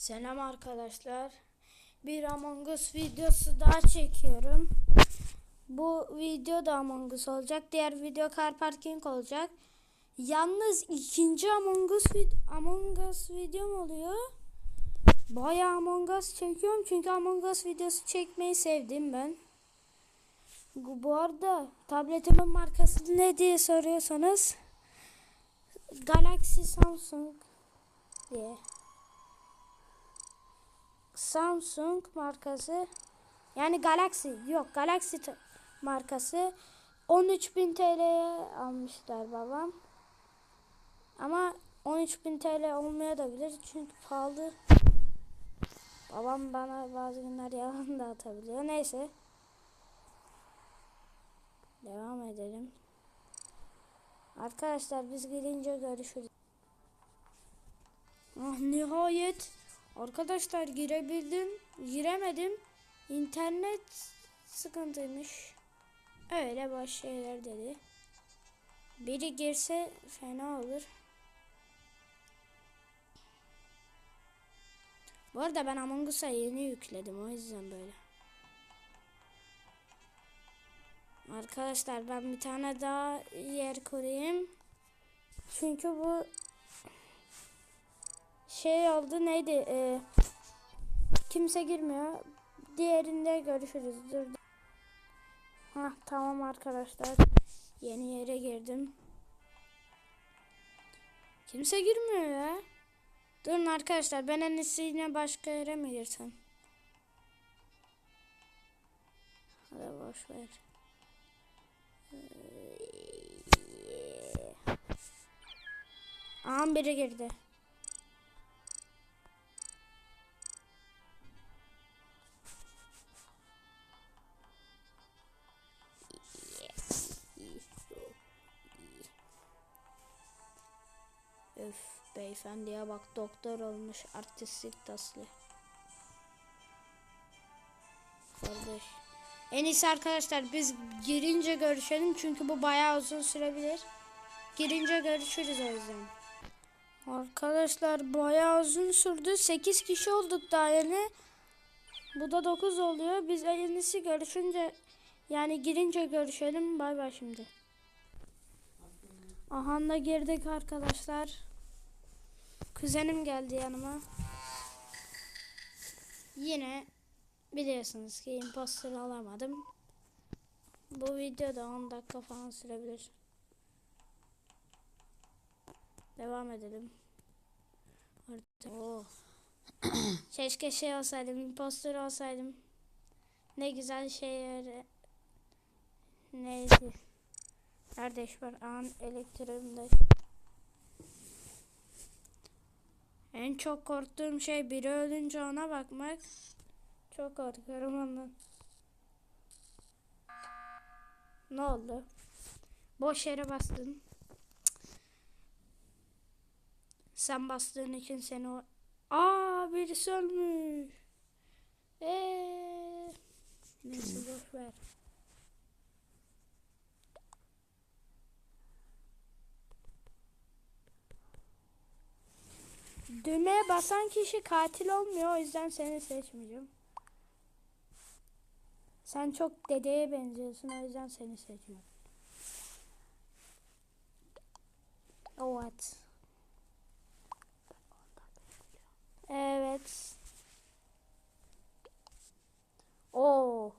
Selam arkadaşlar. Bir Among Us videosu daha çekiyorum. Bu video da Among Us olacak. Diğer video Car Parking olacak. Yalnız ikinci Among Us, Among Us videom oluyor. Bayağı Among Us çekiyorum çünkü Among Us videosu çekmeyi sevdim ben. Bu arada tabletimin markası ne diye soruyorsanız Galaxy Samsung diye. Samsung markası yani Galaxy yok Galaxy markası 13.000 TL'ye almışlar babam. Ama 13.000 TL olmayabilir çünkü pahalı. Babam bana bazı günler yalan da atabiliyor. Neyse. Devam edelim. Arkadaşlar biz gelince görüşürüz. Ah nihayet. Arkadaşlar girebildim. Giremedim. İnternet sıkıntıymış. Öyle boş şeyler dedi. Biri girse fena olur. Bu arada ben Among Us'a yeni yükledim. O yüzden böyle. Arkadaşlar ben bir tane daha yer kurayım. Çünkü bu şey oldu neydi? Ee, kimse girmiyor. Diğerinde görüşürüz. Dur. Hah tamam arkadaşlar. Yeni yere girdim. Kimse girmiyor ya. Durun arkadaşlar ben en iyisi başka yere mi girsem? Hadi boş ver. Aha biri girdi. Öf beyefendiye bak doktor olmuş artistik taslı. Kardeş. En iyisi arkadaşlar biz girince görüşelim çünkü bu bayağı uzun sürebilir. Girince görüşürüz o yüzden. Arkadaşlar bayağı uzun sürdü. 8 kişi olduk daha yeni. Bu da 9 oluyor. Biz en iyisi görüşünce yani girince görüşelim. Bay bay şimdi. Aha da girdik arkadaşlar. Kuzenim geldi yanıma. Yine biliyorsunuz ki imposter alamadım. Bu videoda 10 dakika falan sürebilir. Devam edelim. Artık- Oo. Keşke şey olsaydım, imposter olsaydım. Ne güzel şeyler. Neydi? Nerede iş var? An elektriğimde. En çok korktuğum şey biri ölünce ona bakmak. Çok korkuyorum ondan. Ne oldu? Boş yere bastın. Sen bastığın için seni o... Aa birisi ölmüş. Eee. Neyse boş ver. Düğmeye basan kişi katil olmuyor o yüzden seni seçmeyeceğim. Sen çok dedeye benziyorsun o yüzden seni seçmiyorum. Evet. Evet. Oo.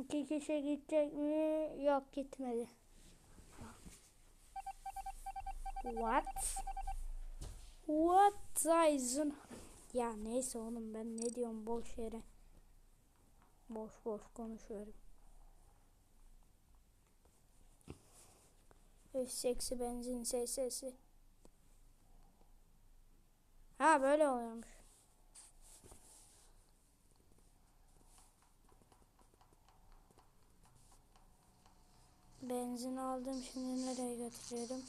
İki kişi gidecek mi? Yok gitmedi. What? What Tyson? Ya neyse oğlum ben ne diyorum boş yere. Boş boş konuşuyorum. Üf seksi benzin sesi. Ha böyle oluyormuş. Benzin aldım şimdi nereye götürüyorum?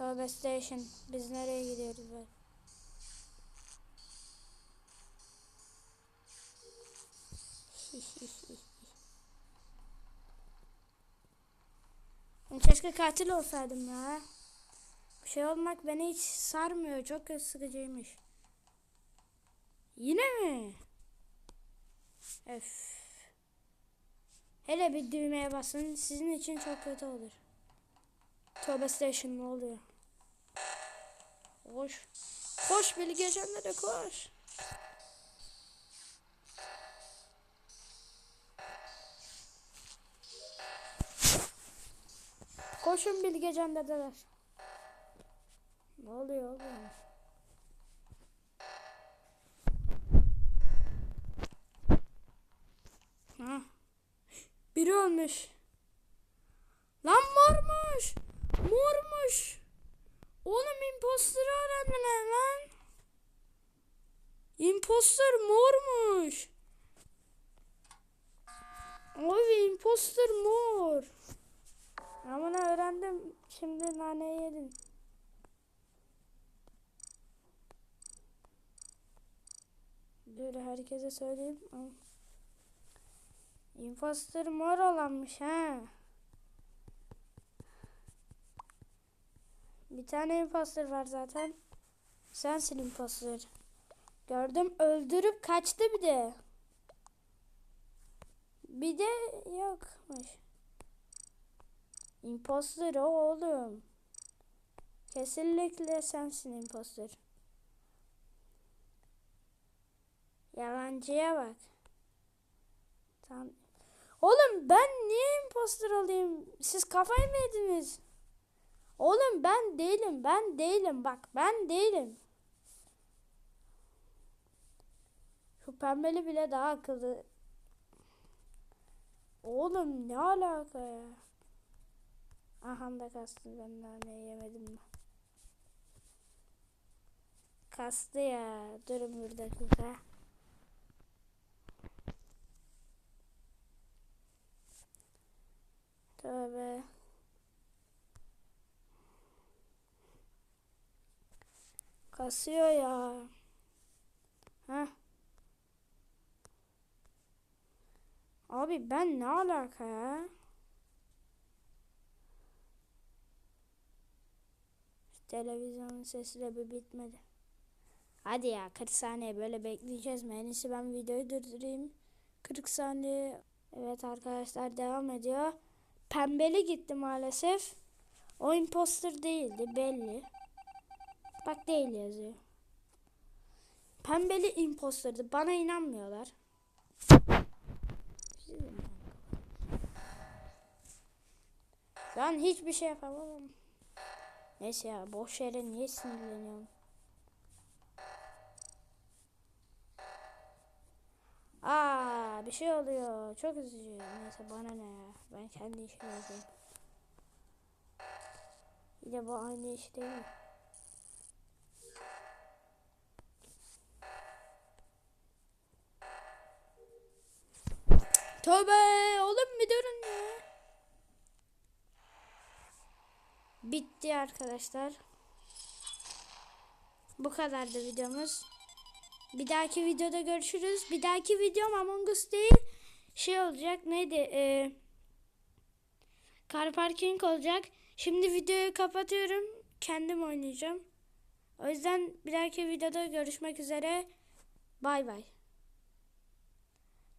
Tövbe station. Biz nereye gidiyoruz be? Keşke katil olsaydım ya. şey olmak beni hiç sarmıyor. Çok sıkıcıymış. Yine mi? Öf. Hele bir düğmeye basın. Sizin için çok kötü olur. Tövbe station ne oluyor? Koş. Koş Bilge Can'da koş. Koşun Bilge Can dedeler. Ne oluyor oğlum? Ha. Biri ölmüş. Lan mormuş. Mormuş. Oğlum öğrendiler lan. Imposter mormuş. Abi imposter mor. Ama öğrendim. Şimdi nane yedim. Dur herkese söyleyeyim. Imposter mor olanmış ha. Bir tane imposter var zaten. Sensin imposter. Gördüm öldürüp kaçtı bir de. Bir de yokmuş. Imposter o oğlum. Kesinlikle sensin imposter. Yalancıya bak. Tamam. Oğlum ben niye imposter olayım? Siz kafayı mı yediniz? Oğlum ben değilim. Ben değilim. Bak ben değilim. Şu pembeli bile daha akıllı. Oğlum ne alaka ya? Aha da kastı ben ne yemedim mi? Kastı ya. Durun bir dakika. Tövbe. Kasıyor ya. Heh. Abi ben ne alaka ya? Televizyonun sesi de bir bitmedi. Hadi ya 40 saniye böyle bekleyeceğiz mi? En iyisi ben videoyu durdurayım. 40 saniye. Evet arkadaşlar devam ediyor. Pembeli gitti maalesef. O imposter değildi belli. Bak değil yazıyor. Pembeli imposterdı. Bana inanmıyorlar. Ben hiçbir şey yapamam. Neyse ya boş yere niye sinirleniyorum? Aa bir şey oluyor. Çok üzücü. Neyse bana ne ya. Ben kendi işimi yapayım. Yine bu aynı iş değil mi? Tövbe oğlum bir durun ya. Bitti arkadaşlar. Bu kadardı videomuz. Bir dahaki videoda görüşürüz. Bir dahaki videom Among Us değil. Şey olacak neydi? Ee, car parking olacak. Şimdi videoyu kapatıyorum. Kendim oynayacağım. O yüzden bir dahaki videoda görüşmek üzere. Bay bay.